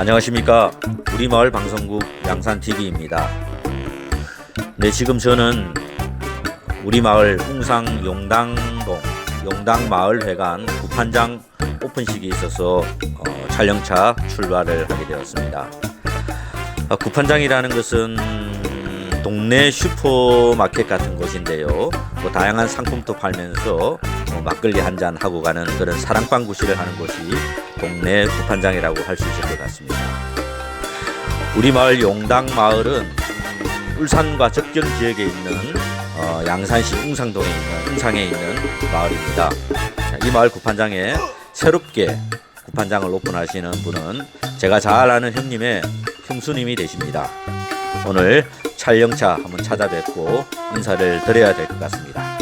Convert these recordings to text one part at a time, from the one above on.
안녕하십니까. 우리마을 방송국 양산TV입니다. 네 지금 저는 우리마을 웅상 용당동 용당마을회관 구판장 오픈식이 있어서 어, 촬영차 출발을 하게 되었습니다. 아, 구판장이라는 것은 동네 슈퍼마켓 같은 곳인데요. 뭐 다양한 상품도 팔면서 어, 막걸리 한 잔 하고 가는 그런 사랑방 구실을 하는 곳이 동네 구판장이라고 할 수 있을 것 같습니다. 우리 마을 용당 마을은 울산과 접경 지역에 있는 어, 양산시 웅상동에 있는 웅상에 있는 마을입니다. 자, 이 마을 구판장에 새롭게 구판장을 오픈하시는 분은 제가 잘 아는 형님의 형수님이 되십니다. 오늘 촬영차 한번 찾아뵙고 인사를 드려야 될 것 같습니다.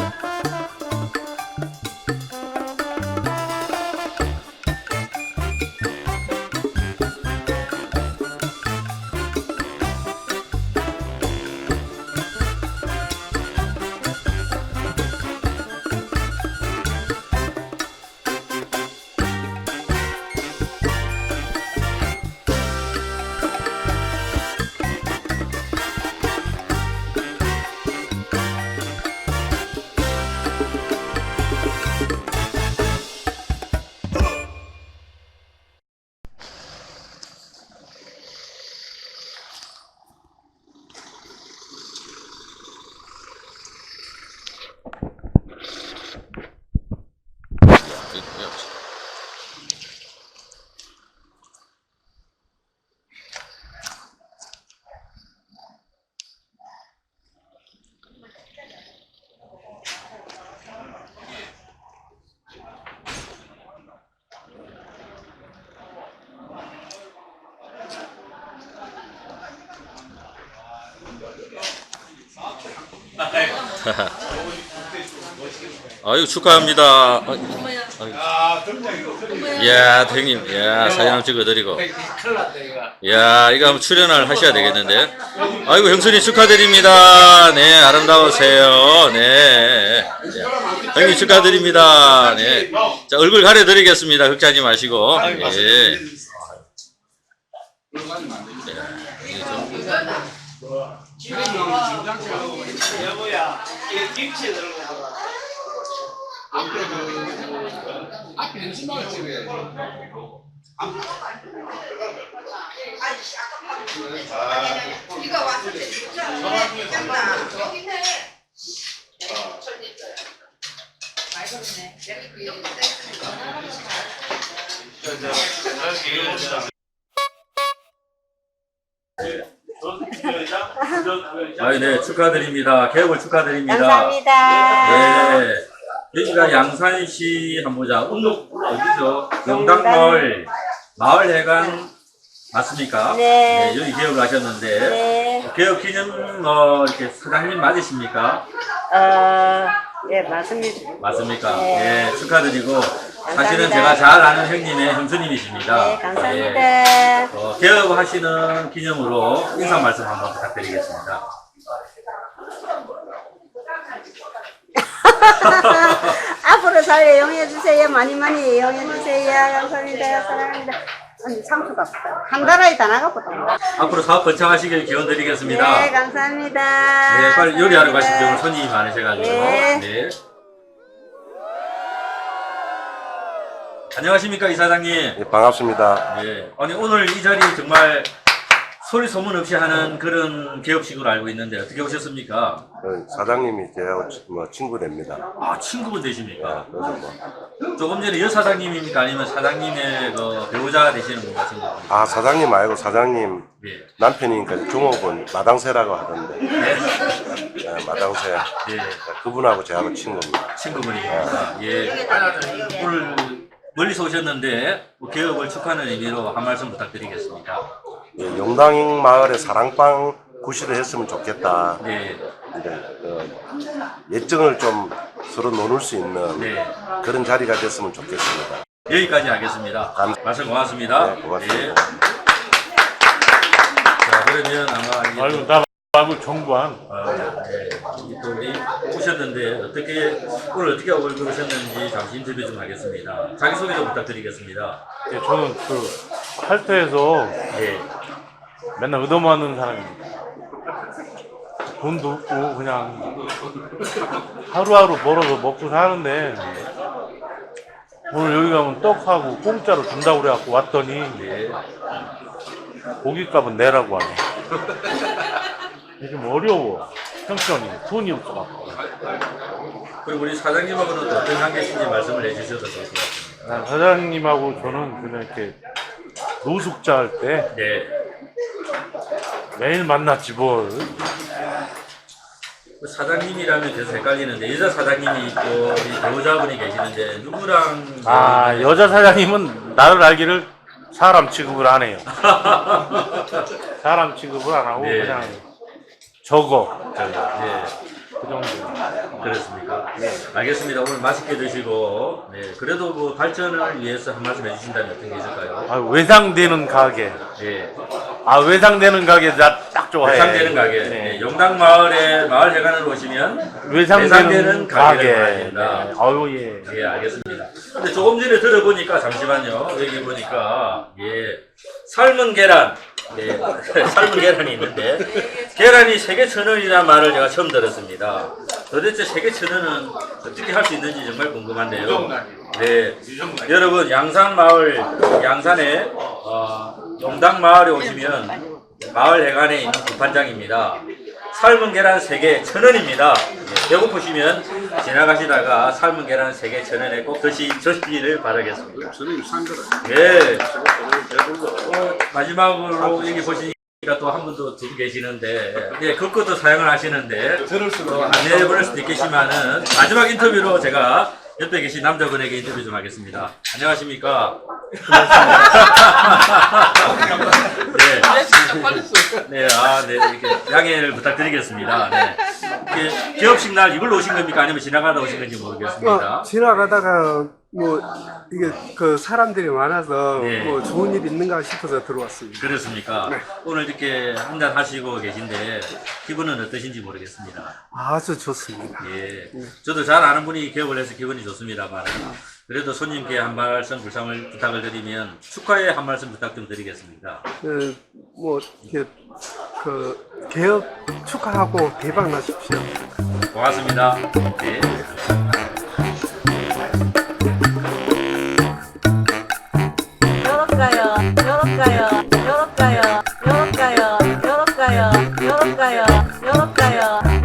아유 축하합니다. 야 형님, 야 사진 한번 찍어드리고. 야 이거 한번 출연을 하셔야 되겠는데. 아이고 형수님 축하드립니다. 네 아름다우세요. 네. 자, 형님 축하드립니다. 네. 자 얼굴 가려드리겠습니다. 걱정하지 마시고. 예. 여보야, 이 김치 들고 가라. 이거 왔을 때 진짜 짱나 여기 해. 많이 걸리네. 내가 그 정도 아유 네 축하드립니다. 개업을 축하드립니다. 감사합니다. 네. 여기가 양산시 한번 보자. 운동 어디죠? 영당마을 마을회관 맞습니까? 네. 여기 개업을 하셨는데 네, 개업 기념 뭐 이렇게 사장님 맞으십니까? 어, 예, 맞습니다. 맞습니까? 네. 예, 축하드리고 사실은. 제가 잘 아는 형님의 형수님이십니다. 네, 감사합니다. 예. 어, 개업하시는 기념으로 인사 말씀 한번 부탁드리겠습니다. 앞으로 잘 이용해 주세요. 많이 많이 이용해 주세요. 감사합니다. 사랑합니다. 아니, 상수가 없다. 한 달에 다 나가보다. 앞으로 사업 번창하시길 기원 드리겠습니다. 네, 감사합니다. 네, 빨리 요리하러. 가시죠. 오늘 손님이 많으셔가지고. 네. 네. 안녕하십니까, 이사장님. 예, 반갑습니다. 네. 아니, 오늘 이 자리 정말 소리 소문 없이 하는 그런 개업식으로 알고 있는데 어떻게 오셨습니까? 그 사장님이 저하고 치- 뭐 친구 됩니다. 아, 친구분 예, 되십니까? 그래서 뭐, 조금 전에 여사장님입니까? 아니면 사장님의 그 배우자 되시는 분 같은가? 아, 사장님 말고 사장님 네. 남편이니까 종업은 마당새라고 하던데. 네. 예, 마당새. 네. 그분하고 저하고 친구입니다. 친구분입니다. 예. 오늘 멀리서 오셨는데 뭐 개업을 축하하는 의미로 한 말씀 부탁드리겠습니다. 예, 용당 마을에 사랑방 구실을 했으면 좋겠다. 네. 이제 그 예정을 좀 서로 나눌 수 있는 네. 그런 자리가 됐으면 좋겠습니다. 여기까지 하겠습니다. 감- 말씀 고맙습니다. 네, 고맙습니다. 예. 자, 그러면 아마 이게 아이고 나 말고 정부한 어, 네. 또 우리 오셨는데 어떻게 오늘 어떻게 오늘 그러셨는지 잠시 인터뷰 좀 하겠습니다. 자기 소개 좀 부탁드리겠습니다. 예, 저는 그 할터에서 예. 맨날 얻어맞는 사람입니다. 돈도 없고 그냥 하루하루 벌어서 먹고 사는데 오늘 여기 가면 떡하고 공짜로 준다고 그래갖고 왔더니 예. 고깃값은 내라고 하네. 이게 좀 어려워. 형편이 돈이 없어갖고. 그리고 우리 사장님하고는 또 어떤 관계신지 말씀을 해주셔도 좋을 것 같습니다. 난 사장님하고 저는 그냥 이렇게 노숙자 할 때 네. 매일 만났지 뭘. 그 사장님이라면 계속 헷갈리는데 여자 사장님이 있고 우리 배우자분이 계시는데 누구랑 아 여자 사장님은 나를 알기를 사람 취급을 안 해요. 사람 취급을 안 하고 네. 그냥 적어. 네. 그 정도. 그렇습니까? 알겠습니다. 오늘 맛있게 드시고 네. 그래도 그 발전을 위해서 한 말씀 해주신다면 어떤 게 있을까요? 아, 외상되는 가게. 예. 아 외상되는 가게 나 딱 좋아해. 외상되는 가게. 네. 네. 영당 마을에 마을 회관을 오시면 외상되는, 외상되는 가게. 네. 아유 예. 예, 알겠습니다. 근데 조금 전에 들어보니까 잠시만요. 여기 보니까 예, 삶은 계란. 예, 삶은 계란이 있는데 계란이 세계 천 원이라는 말을 제가 처음 들었습니다. 도대체 세계 천 원은 어떻게 할 수 있는지 정말 궁금한데요. 네, 여러분 양산 마을 양산에 어, 용당 마을에 오시면 마을 해관에 있는 구판장입니다. 삶은 계란 3개 천 원입니다. 예, 배고프시면 지나가시다가 삶은 계란 3개 천 원에 꼭 드시, 드시기를 바라겠습니다. 저는 산 거라. 네. 어, 마지막으로 여기 보시니까 또 한분더두분 계시는데, 네, 그것도 사용을 하시는데, 또 안내해 보낼 수도 있겠지만은, 마지막 인터뷰로 제가 옆에 계신 남자분에게 인터뷰 좀 하겠습니다. 안녕하십니까? 네. 네, 아, 네, 이렇게 양해를 부탁드리겠습니다. 네. 이렇게 개업식 날 이걸로 오신 겁니까? 아니면 지나가다 오신 건지 모르겠습니다. 어, 지나가다가 뭐 이게 그 사람들이 많아서 네. 뭐 좋은 일 있는가 싶어서 들어왔습니다. 그렇습니까? 오늘 이렇게 한잔 하시고 계신데 기분은 어떠신지 모르겠습니다. 아주 좋습니다. 예. 저도 잘 아는 분이 개업을 해서 기분이 좋습니다만 그래도 손님께 한 말씀 불상을 부탁을 드리면 축하의 한 말씀 부탁 좀 드리겠습니다. 그, 뭐 이렇게 그 개업 축하하고 대박 나십시오. 고맙습니다. 예. よ。かよ。